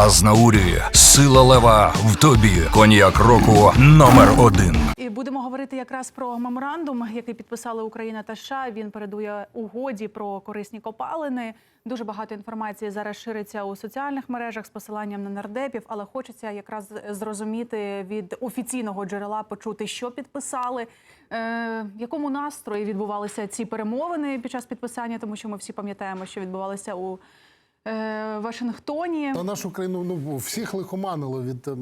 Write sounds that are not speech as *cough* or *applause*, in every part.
Азнаурі, сила лева в тобі. Коньяк року номер один. І будемо говорити якраз про меморандум, який підписали Україна та США. Він передує угоді про корисні копалини. Дуже багато інформації зараз шириться у соціальних мережах з посиланням на нардепів, але хочеться якраз зрозуміти від офіційного джерела, почути, що підписали, е, в якому настрої відбувалися ці перемовини під час підписання, тому що ми всі пам'ятаємо, що відбувалося у Вашингтоні. На нашу країну ну всіх лихоманило від е,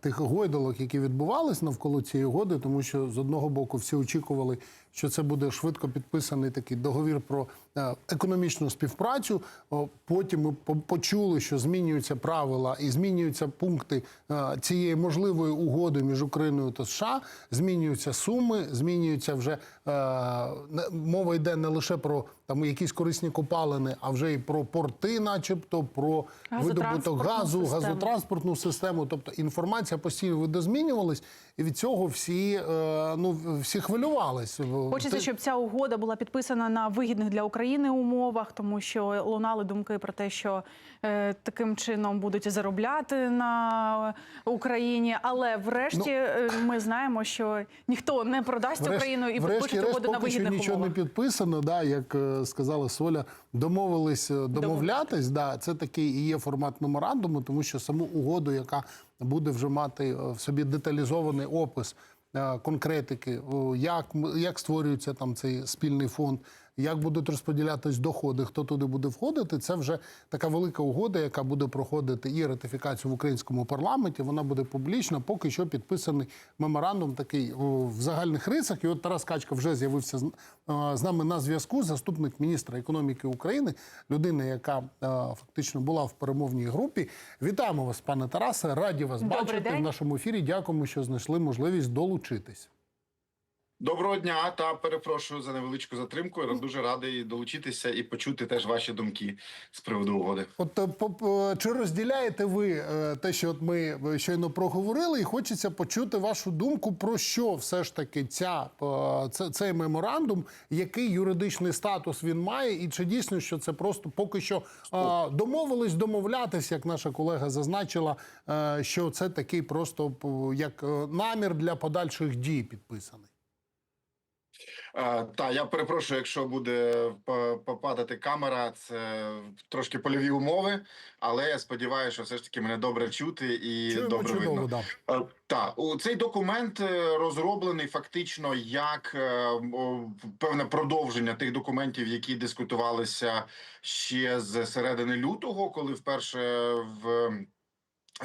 тих гойдалок, які відбувались навколо цієї угоди, тому що з одного боку всі очікували, що це буде швидко підписаний такий договір про е, економічну співпрацю. Потім ми по- почули, що змінюються правила і змінюються пункти е, цієї можливої угоди між Україною та США. Змінюються суми, змінюються вже е, мова йде не лише про там якісь корисні копалини, а вже і про порти, начебто, про видобуток газу, систему. газотранспортну систему. Тобто інформація постійно видозмінювалась, і від цього всі ну всі хвилювались. Хочеться, щоб ця угода була підписана на вигідних для України умовах, тому що лунали думки про те, що е, таким чином будуть заробляти на Україні. Але врешті е, ми знаємо, що ніхто не продасть Ну, Врешті- Україну і підпишуть угоду на що вигідних нічого не підписано. Да, як е, сказала Соля, домовились е, домовлятись. Да, це такий і є формат меморандуму, тому що саму угоду, яка буде вже мати в собі деталізований опис конкретики, як як створюється там цей спільний фонд. Як будуть розподілятись доходи, хто туди буде входити, це вже така велика угода, яка буде проходити і ратифікацію в українському парламенті. Вона буде публічна. Поки що підписаний меморандум такий в загальних рисах. І от Тарас Качка вже з'явився з, е, нами на зв'язку. Заступник міністра економіки України, людина, яка е, фактично була в перемовній групі. Вітаємо вас, пане Тарасе. Раді вас Добрий бачити день. в нашому ефірі. Дякуємо, що знайшли можливість долучитись. Доброго дня та перепрошую за невеличку затримку. Я дуже радий долучитися і почути теж ваші думки з приводу угоди. От е, чи розділяєте ви е, те, що от ми е, щойно проговорили, і хочеться почути вашу думку про що все ж таки ця цей меморандум, який юридичний статус він має, і чи дійсно що це просто поки що домовились домовлятись, як наша колега зазначила, що це такий просто як намір для подальших дій підписаний. Е, та я перепрошую, якщо буде попадати камера, це трошки польові умови, але я сподіваюся, що все ж таки мене добре чути і Чуємо добре чудово, видно. да. Е, Так, у- цей документ е, розроблений фактично як е, певне продовження тих документів, які дискутувалися ще з середини лютого, коли вперше в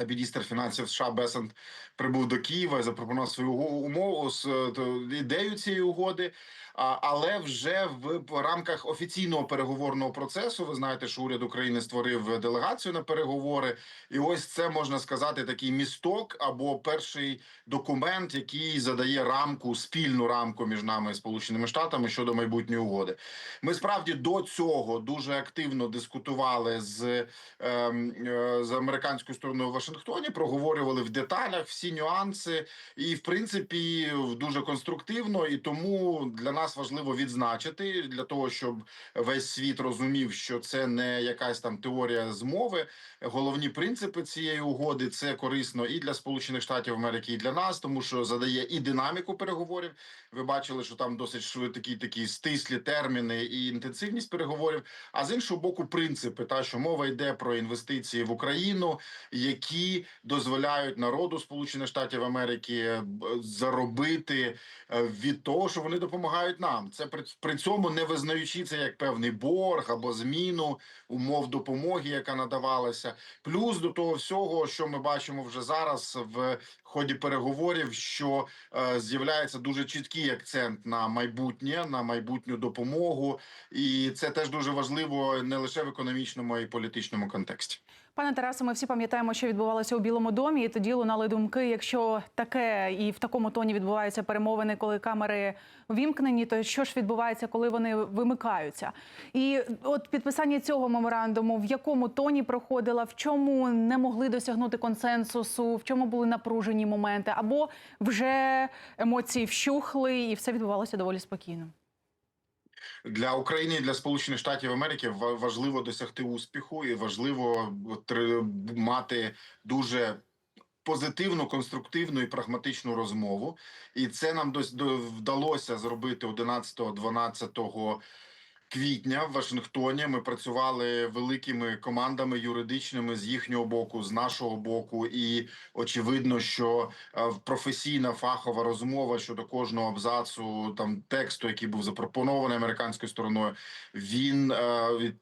міністр фінансів США Бесент прибув до Києва запропонував свою умову з е, ідею цієї угоди. Але вже в рамках офіційного переговорного процесу ви знаєте, що уряд України створив делегацію на переговори, і ось це можна сказати такий місток або перший документ, який задає рамку, спільну рамку між нами і Сполученими Штатами щодо майбутньої угоди. Ми справді до цього дуже активно дискутували з, ем, е, з американською стороною в Вашингтоні, проговорювали в деталях всі нюанси, і в принципі дуже конструктивно. І тому для нас важливо відзначити для того, щоб весь світ розумів, що це не якась там теорія змови. Головні принципи цієї угоди це корисно і для Сполучених Штатів Америки, і для нас, тому що задає і динаміку переговорів. Ви бачили, що там досить швидкі такі, стислі терміни і інтенсивність переговорів. А з іншого боку, принципи та що мова йде про інвестиції в Україну, які дозволяють народу Сполучених Штатів Америки е, заробити е, від того, що вони допомагають нам. Це при, при цьому не визнаючи це як певний борг або зміну умов допомоги, яка надавалася. Плюс до того всього, що ми бачимо вже зараз в ході переговорів, що е, з'являється дуже чіткий акцент на майбутнє, на майбутню допомогу, і це теж дуже важливо не лише в економічному а й політичному контексті. Пане Тарасе, ми всі пам'ятаємо, що відбувалося у Білому домі, і тоді лунали думки. Якщо таке і в такому тоні відбуваються перемовини, коли камери вімкнені, то що ж відбувається, коли вони вимикаються? І от підписання цього меморандуму, в якому тоні проходила, в чому не могли досягнути консенсусу, в чому були напружені моменти, або вже емоції вщухли, і все відбувалося доволі спокійно. Для України і для Сполучених Штатів Америки ва- важливо досягти успіху і важливо мати дуже позитивну, конструктивну і прагматичну розмову. І це нам вдалося зробити 11-12 квітня в Вашингтоні. Ми працювали великими командами юридичними з їхнього боку, з нашого боку, і очевидно, що е, професійна фахова розмова щодо кожного абзацу там тексту, який був запропонований американською стороною, він е,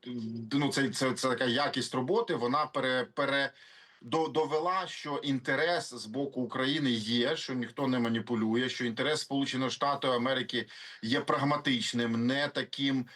ну це, це, це така якість роботи. Вона пере, пере до- довела, що інтерес з боку України є, що ніхто не маніпулює, що інтерес Сполучених Штатів Америки є прагматичним, не таким,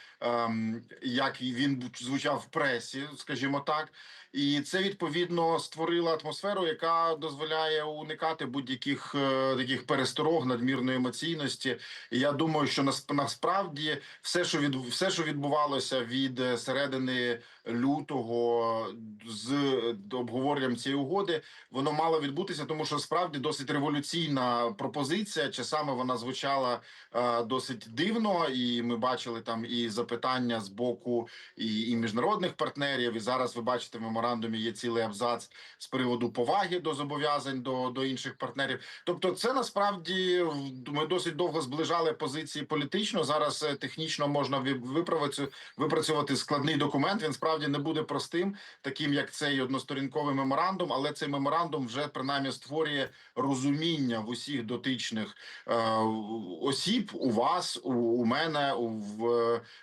як він звучав в пресі, скажімо так. І це відповідно створило атмосферу, яка дозволяє уникати будь-яких е, таких пересторог, надмірної емоційності. І я думаю, що насправді все, що від все, що відбувалося від е, середини лютого з е, обговоренням цієї угоди, воно мало відбутися, тому що справді досить революційна пропозиція. Часами вона звучала досить дивно, і ми бачили там і запитання з боку і, і міжнародних партнерів. І зараз ви бачите в меморандумі є цілий абзац з приводу поваги до зобов'язань до, до інших партнерів. Тобто, це насправді ми досить довго зближали позиції політично. Зараз е, технічно можна виправити випрацювати складний документ. Він справді не буде простим, таким як цей односторінковий меморандум, але цей меморандум вже принаймні створює розуміння в усіх дотичних е, осіб у вас, у, у мене, у в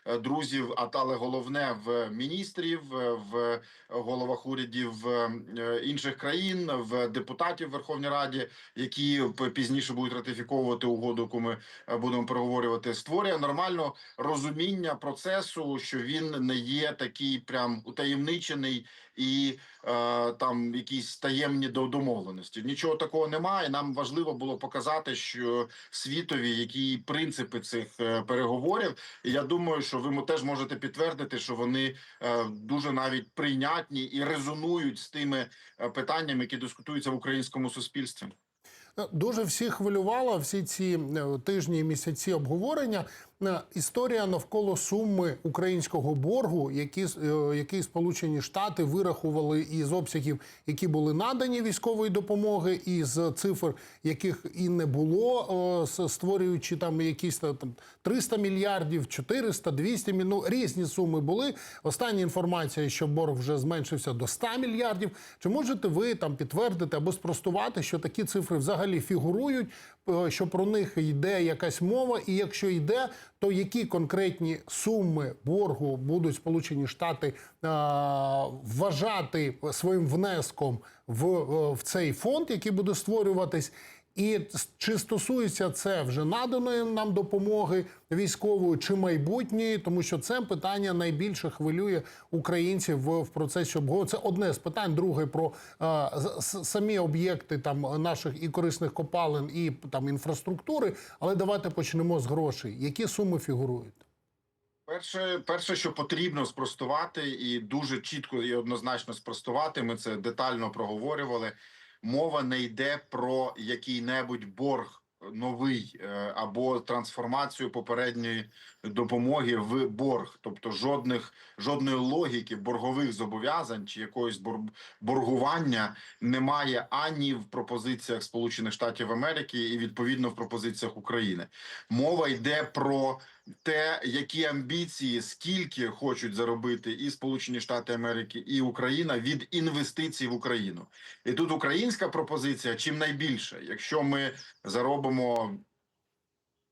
е, друзів, а але головне в міністрів, е, в головах урядів е, інших країн, в депутатів Верховній Раді, які пізніше будуть ратифіковувати угоду, яку ми е, будемо переговорювати, створює нормально розуміння процесу, що він не є такий прям утаємничений і е, там якісь таємні до- домовленості. Нічого такого немає. Нам важливо було показати, що світові які принципи цих е, переговорів. І я думаю, що ви теж можете підтвердити, що вони е, дуже навіть прийнятні і резонують з тими е, питаннями, які дискутуються в українському суспільстві. Е, Дуже всіх хвилювало всі ці тижні місяці обговорення. Історія навколо суми українського боргу, які, е, які Сполучені Штати вирахували із обсягів, які були надані військової допомоги, і з цифр, яких і не було, е, створюючи там якісь та, там 300 мільярдів, 400, 200 мільярдів, ну, різні суми були. Остання інформація, що борг вже зменшився до 100 мільярдів. Чи можете ви там підтвердити або спростувати, що такі цифри взагалі фігурують, що про них йде якась мова, і якщо йде, то які конкретні суми боргу будуть Сполучені Штати е, вважати своїм внеском в, е, в цей фонд, який буде створюватись? І чи стосується це вже наданої нам допомоги військової чи майбутньої, тому що це питання найбільше хвилює українців в, в процесі обговорення. Це одне з питань. Друге про е, самі об'єкти там наших і корисних копалин, і там інфраструктури. Але давайте почнемо з грошей. Які суми фігурують? Перше, перше, що потрібно спростувати, і дуже чітко і однозначно спростувати, ми це детально проговорювали. Мова не йде про який-небудь борг новий е, або трансформацію попередньої допомоги в борг, тобто жодних жодної логіки боргових зобов'язань чи якогось бор- боргування немає ані в пропозиціях Сполучених Штатів Америки і відповідно в пропозиціях України. Мова йде про те, які амбіції, скільки хочуть заробити і Сполучені Штати Америки, і Україна від інвестицій в Україну. І тут українська пропозиція чим найбільше. Якщо ми заробимо.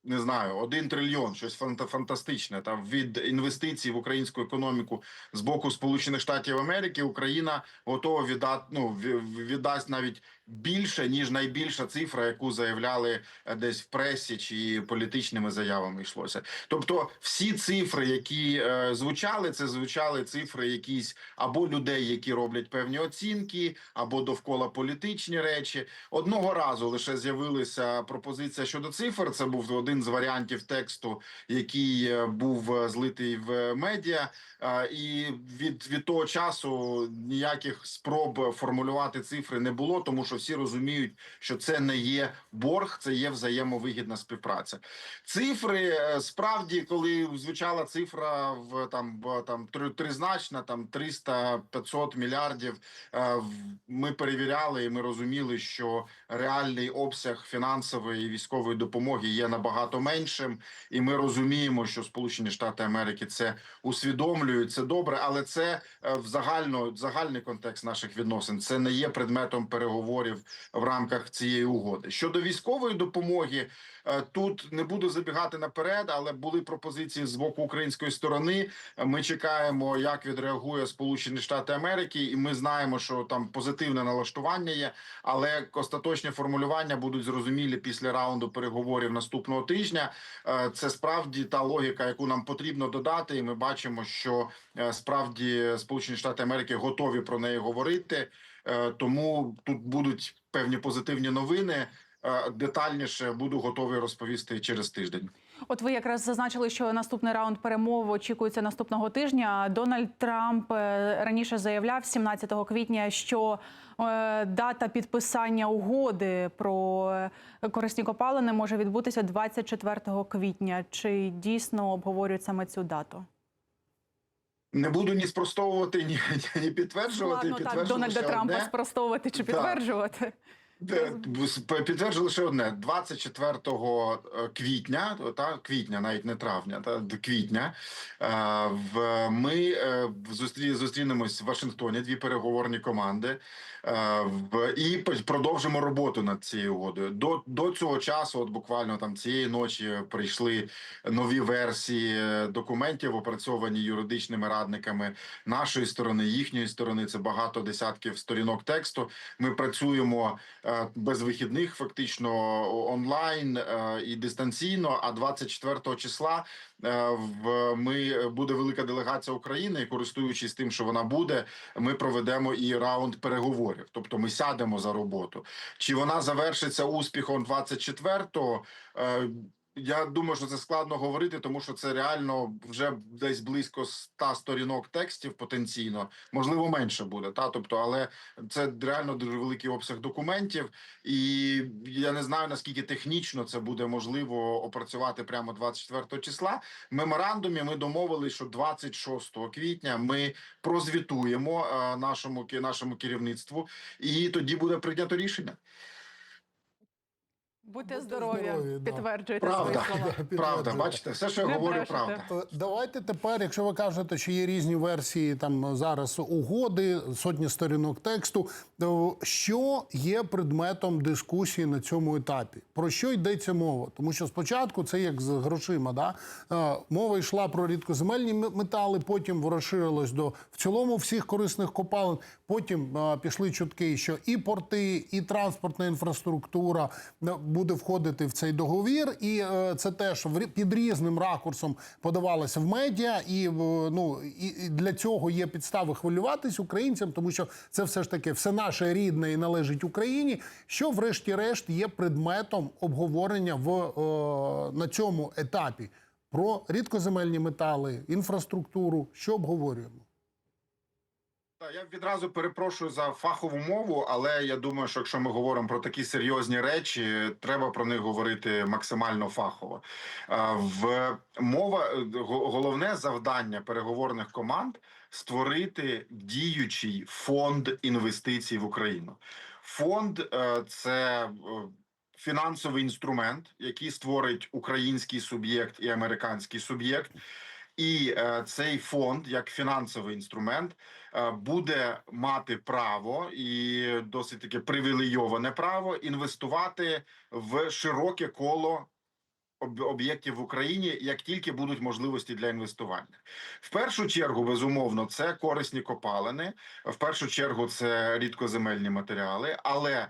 Не знаю, один трильйон, щось фанта- фантастичне там від інвестицій в українську економіку з боку Сполучених Штатів Америки. Україна готова віддати ну віддасть навіть більше ніж найбільша цифра, яку заявляли е, десь в пресі чи політичними заявами йшлося. Тобто, всі цифри, які е, звучали, це звучали цифри якісь або людей, які роблять певні оцінки, або довкола політичні речі. Одного разу лише з'явилася пропозиція щодо цифр. Це був один з варіантів тексту, який е, був е, злитий в медіа. Е, І від, від того часу ніяких спроб формулювати цифри не було, тому що всі розуміють, що це не є борг, це є взаємовигідна співпраця. Цифри е, справді, коли звучала цифра в там там тризначна, там 300-500 мільярдів. е, Ми перевіряли і ми розуміли, що реальний обсяг фінансової і військової допомоги є набагато меншим, і ми розуміємо, що Сполучені Штати Америки це усвідомлюють. Це добре, але це е, в загально загальний контекст наших відносин. Це не є предметом переговорів в рамках цієї угоди. Щодо військової допомоги, е, тут не буду забігати наперед, але були пропозиції з боку української сторони. Ми чекаємо, як відреагує Сполучені Штати Америки, і ми знаємо, що там позитивне налаштування є, але остаточні формулювання будуть зрозумілі після раунду переговорів наступного тижня. Е, Це справді та логіка, яку нам потрібно додати, і ми бачимо, що е, справді Сполучені Штати Америки готові про неї говорити. Е, Тому тут будуть певні позитивні новини. Е, Детальніше буду готовий розповісти через тиждень. От ви якраз зазначили, що наступний раунд перемов очікується наступного тижня. Дональд Трамп е, раніше заявляв 17 квітня, що дата підписання угоди про корисні копалини може відбутися 24 квітня. Чи дійсно обговорюють саме цю дату? Не буду ні спростовувати, ні, *laughs* ні підтверджувати. Ладно, так Дональда Трампа одне. спростовувати чи підтверджувати? Де, п- Підтверджую лише одне: 24 квітня, та квітня, навіть не травня, та квітня. е, В ми е, зустрі зустрінемось в Вашингтоні. Дві переговорні команди. е, і продовжимо роботу над цією угодою. До, до цього часу, от буквально там цієї ночі, прийшли нові версії е, документів, опрацьовані юридичними радниками нашої сторони, їхньої сторони. Це багато десятків сторінок тексту. Ми працюємо е, без вихідних, фактично онлайн е, і дистанційно. А 24 числа е, в ми буде велика делегація України, і користуючись тим, що вона буде, ми проведемо і раунд переговорів. Тобто, ми сядемо за роботу. Чи вона завершиться успіхом 24-го? Я думаю, що це складно говорити, тому що це реально вже десь близько 100 сторінок текстів потенційно, можливо, менше буде. Та тобто, але це реально дуже великий обсяг документів, і я не знаю наскільки технічно це буде можливо опрацювати прямо 24 числа. В меморандумі ми домовились, що 26 квітня ми прозвітуємо е, нашому нашому керівництву, і тоді буде прийнято рішення. Будьте здорові, здорові, підтверджуйте Правда, свої слова. *laughs* правда, бачите, все, що я говорю, правда. Давайте тепер, якщо ви кажете, що є різні версії там зараз угоди, сотні сторінок тексту, то що є предметом дискусії на цьому етапі? Про що йдеться мова? Тому що спочатку це як з грошима, да? Е, мова йшла про рідкоземельні метали, потім розширилось до в цілому всіх корисних копалин. Потім е, пішли чутки, що і порти, і транспортна інфраструктура е, буде входити в цей договір, і е, це теж під різним ракурсом подавалося в медіа, і е, ну і, для цього є підстави хвилюватись українцям, тому що це все ж таки все наше рідне і належить Україні. Що, врешті-решт, є предметом обговорення в е, на цьому етапі про рідкоземельні метали, інфраструктуру. Що обговорюємо? Я відразу перепрошую за фахову мову, але я думаю, що якщо ми говоримо про такі серйозні речі, треба про них говорити максимально фахово. В мова е, головне завдання переговорних команд створити діючий фонд інвестицій в Україну. Фонд е, це е, фінансовий інструмент, який створить український суб'єкт і американський суб'єкт. І е, цей фонд, як фінансовий інструмент, е, буде мати право і досить таке привілейоване право інвестувати в широке коло об'єктів в Україні, як тільки будуть можливості для інвестування. В першу чергу, безумовно, це корисні копалини. В першу чергу це рідкоземельні матеріали, але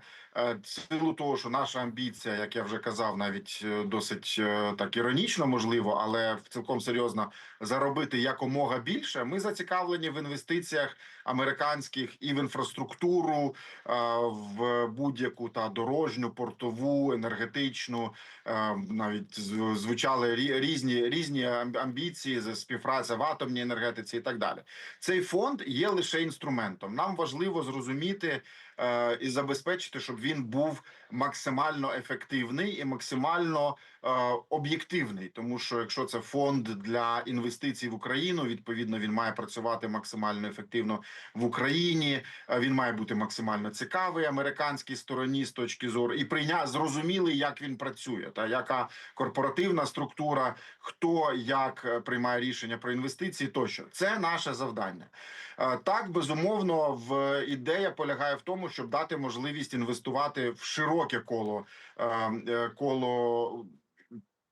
силу того, що наша амбіція, як я вже казав, навіть е, досить е, так іронічно можливо, але цілком серйозно заробити якомога більше. Ми зацікавлені в інвестиціях американських і в інфраструктуру, е, в будь-яку та дорожню, портову, енергетичну. е, Навіть звучали різні різні ам- амбіції співпраця в атомній енергетиці і так далі. Цей фонд є лише інструментом. Нам важливо зрозуміти е, і забезпечити, щоб він був максимально ефективний і максимально е, об'єктивний. Тому що якщо це фонд для інвестицій в Україну, відповідно він має працювати максимально ефективно в Україні. е, Він має бути максимально цікавий американській стороні з точки зору і прийня зрозумілий, як він працює, та яка корпоративна структура, хто як е, приймає рішення про інвестиції, тощо це наше завдання. Е, Так, безумовно, в ідея полягає в тому, щоб дати можливість інвестувати в широке коло е, е, коло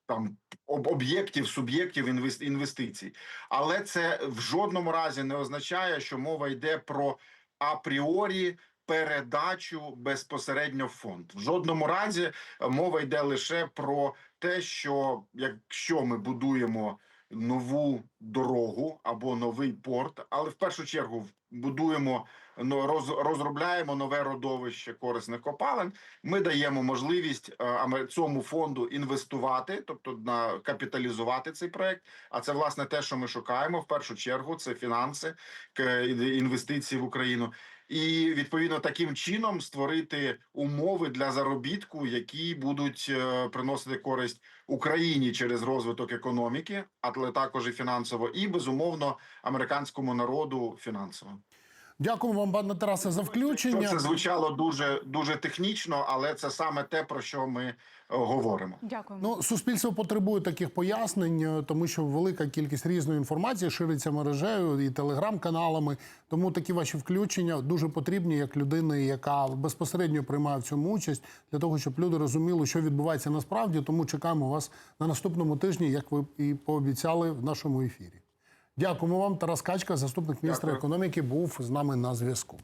там об- об'єктів, суб'єктів інвес- інвестицій. Але це в жодному разі не означає, що мова йде про апріорі передачу безпосередньо в фонд. В жодному разі е, мова йде лише про те, що якщо ми будуємо нову дорогу або новий порт, але в першу чергу будуємо ну, розробляємо нове родовище корисних копалин. Ми даємо можливість е, цьому фонду інвестувати, тобто на капіталізувати цей проект. А це власне те, що ми шукаємо в першу чергу. Це фінанси, інвестиції в Україну. І відповідно таким чином створити умови для заробітку, які будуть е, приносити користь Україні через розвиток економіки, але також і фінансово, і безумовно американському народу фінансово. Дякую вам, пане Тарасе, за включення. це звучало дуже дуже технічно, але це саме те про що ми е, говоримо. Дякуємо. Ну, суспільство потребує таких пояснень, е, тому що велика кількість різної інформації шириться мережею і телеграм-каналами. Тому такі ваші включення дуже потрібні як людини, яка безпосередньо приймає в цьому участь, для того, щоб люди розуміли, що відбувається насправді. Тому чекаємо вас на наступному тижні, як ви і пообіцяли в нашому ефірі. Дякуємо вам. Тарас Качка, заступник міністра Дякую. економіки, був з нами на зв'язку.